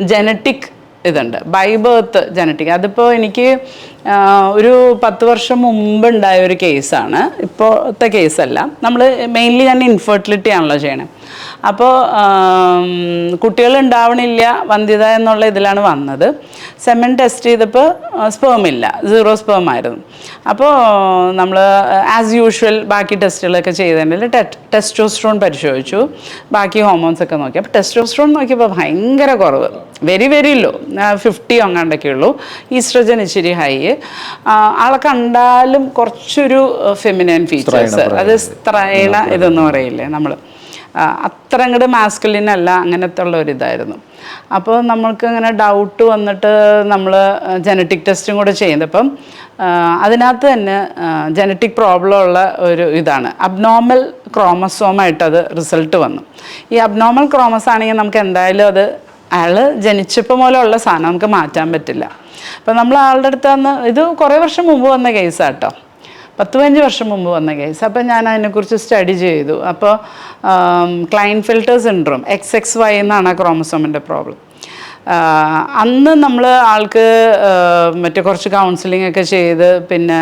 Genetic ഇതുണ്ട്. By birth genetic അതിപ്പോൾ എനിക്ക് ഒരു പത്ത് വർഷം മുമ്പ് ഉണ്ടായ ഒരു കേസാണ്. ഇപ്പോഴത്തെ കേസല്ല. നമ്മൾ മെയിൻലി ഞാൻ ഇൻഫെർട്ടിലിറ്റി ആണല്ലോ ചെയ്യണേ. അപ്പോൾ കുട്ടികൾ ഉണ്ടാവണില്ല വന്ധ്യത എന്നുള്ള ഇതിലാണ് വന്നത്. സെമൻ ടെസ്റ്റ് ചെയ്തപ്പോൾ സ്പേം ഇല്ല. സീറോ സ്പേം ആയിരുന്നു. അപ്പോൾ നമ്മൾ ആസ് യൂഷ്വൽ ബാക്കി ടെസ്റ്റുകളൊക്കെ ചെയ്തതിൽ ടെസ്റ്റോസ്ട്രോൺ പരിശോധിച്ചു. ബാക്കി ഹോർമോൺസ് ഒക്കെ നോക്കി. അപ്പോൾ ടെസ്റ്റോസ്ട്രോൺ നോക്കിയപ്പോൾ ഭയങ്കര കുറവ്. വെരി വെരി ലോ ഫിഫ്റ്റി അങ്ങാണ്ടൊക്കെ ഉള്ളൂ. ഈസ്ട്രജൻ ഇച്ചിരി ഹൈ ആളെ കണ്ടാലും കുറച്ചൊരു ഫെമിനൻ ഫീച്ചേഴ്സ് അത് സ്ത്രൈണ ഇതെന്ന് പറയില്ലേ നമ്മൾ അത്ര അങ്ങോട്ട് മാസ്കുലിൻ അല്ല അങ്ങനത്തെ ഉള്ള ഒരു ഇതായിരുന്നു. അപ്പോൾ നമ്മൾക്ക് അങ്ങനെ ഡൗട്ട് വന്നിട്ട് നമ്മൾ ജനറ്റിക് ടെസ്റ്റും കൂടെ ചെയ്യുന്നപ്പം അതിനകത്ത് തന്നെ ജനറ്റിക് പ്രോബ്ലം ഉള്ള ഒരു ഇതാണ്. അബ്നോർമൽ ക്രോമസോമായിട്ട് അത് റിസൾട്ട് വന്നു. ഈ അബ്നോർമൽ ക്രോമസ് ആണെങ്കിൽ നമുക്ക് എന്തായാലും അത് അയാൾ ജനിച്ചപ്പോൾ മൂലമുള്ള സാധനം നമുക്ക് മാറ്റാൻ പറ്റില്ല. അപ്പം നമ്മൾ ആളുടെ അടുത്ത് വന്ന് ഇത് കുറേ വർഷം മുമ്പ് വന്ന കേസാട്ടോ പത്ത് പതിനഞ്ച് വർഷം മുമ്പ് വന്ന കേസ് അപ്പം ഞാൻ അതിനെക്കുറിച്ച് സ്റ്റഡി ചെയ്തു. അപ്പോൾ Klinefelter syndrome X X Y എന്നാണ് ആ ക്രോമസോമിന്റെ പ്രോബ്ലം അന്ന് നമ്മൾ ആൾക്ക് മറ്റേ കുറച്ച് കൗൺസിലിംഗ് ഒക്കെ ചെയ്ത് പിന്നെ